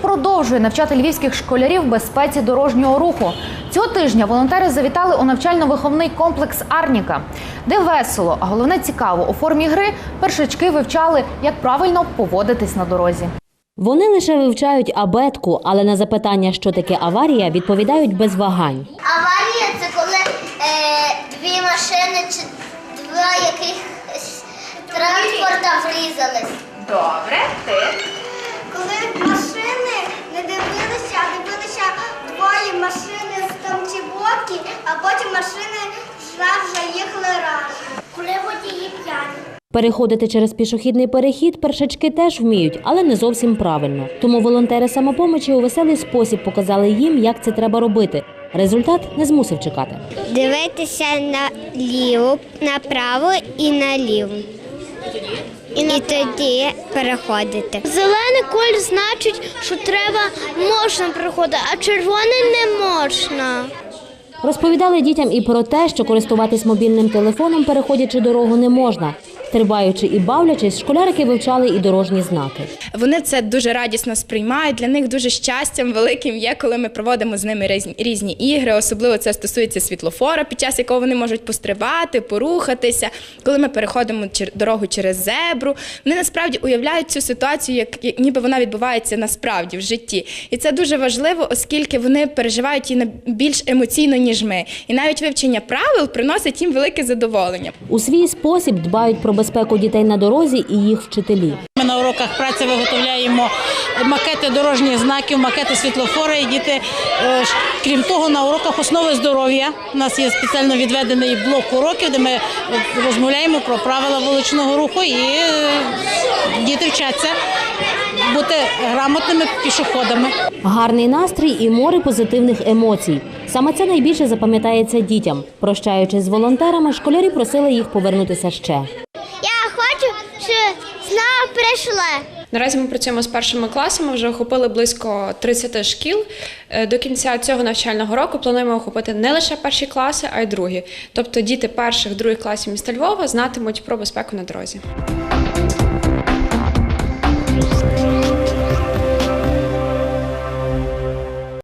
продовжує навчати львівських школярів безпеці дорожнього руху. Цього тижня волонтери завітали у навчально-виховний комплекс Арніка, де весело, а головне цікаво у формі гри першачки вивчали, як правильно поводитись на дорозі. Вони лише вивчають абетку, але на запитання, що таке аварія, відповідають без вагань. Аварія це коли е, дві машини чи два якихось транспорта врізались. Добре, ти Коли машини не дивилися, а дивилися двоє машини там чи а потім машини вже їхали разом. Коли водії п'яні. Переходити через пішохідний перехід першачки теж вміють, але не зовсім правильно. Тому волонтери самопомочі у веселий спосіб показали їм, як це треба робити. Результат не змусив чекати. Дивитися наліво, направо і наліво. І, тоді переходити. Зелений колір значить, що треба можна переходити, а червоний не можна. Розповідали дітям і про те, що користуватись мобільним телефоном, переходячи дорогу, не можна. Стрибаючи і бавлячись, школярики вивчали і дорожні знаки. Вони це дуже радісно сприймають. Для них дуже щастям великим є, коли ми проводимо з ними різні, різні ігри. Особливо це стосується світлофора, під час якого вони можуть пострибати, порухатися. Коли ми переходимо дорогу через зебру, вони насправді уявляють цю ситуацію, як, ніби вона відбувається насправді в житті. І це дуже важливо, оскільки вони переживають її більш емоційно, ніж ми. І навіть вивчення правил приносить їм велике задоволення. У свій спосіб дбають про безпеку дітей на дорозі і їх вчителі. Ми на уроках праці виготовляємо макети дорожніх знаків, макети світлофора. І діти, е, крім того, на уроках основи здоров'я. У нас є спеціально відведений блок уроків, де ми е, розмовляємо про правила вуличного руху і е, діти вчаться бути грамотними пішоходами. Гарний настрій і море позитивних емоцій. Саме це найбільше запам'ятається дітям. Прощаючись з волонтерами, школярі просили їх повернутися ще. Знову прийшли. Наразі ми працюємо з першими класами, вже охопили близько 30 шкіл. Е, До кінця цього навчального року плануємо охопити не лише перші класи, а й другі. Тобто діти перших, других класів міста Львова знатимуть про безпеку на дорозі.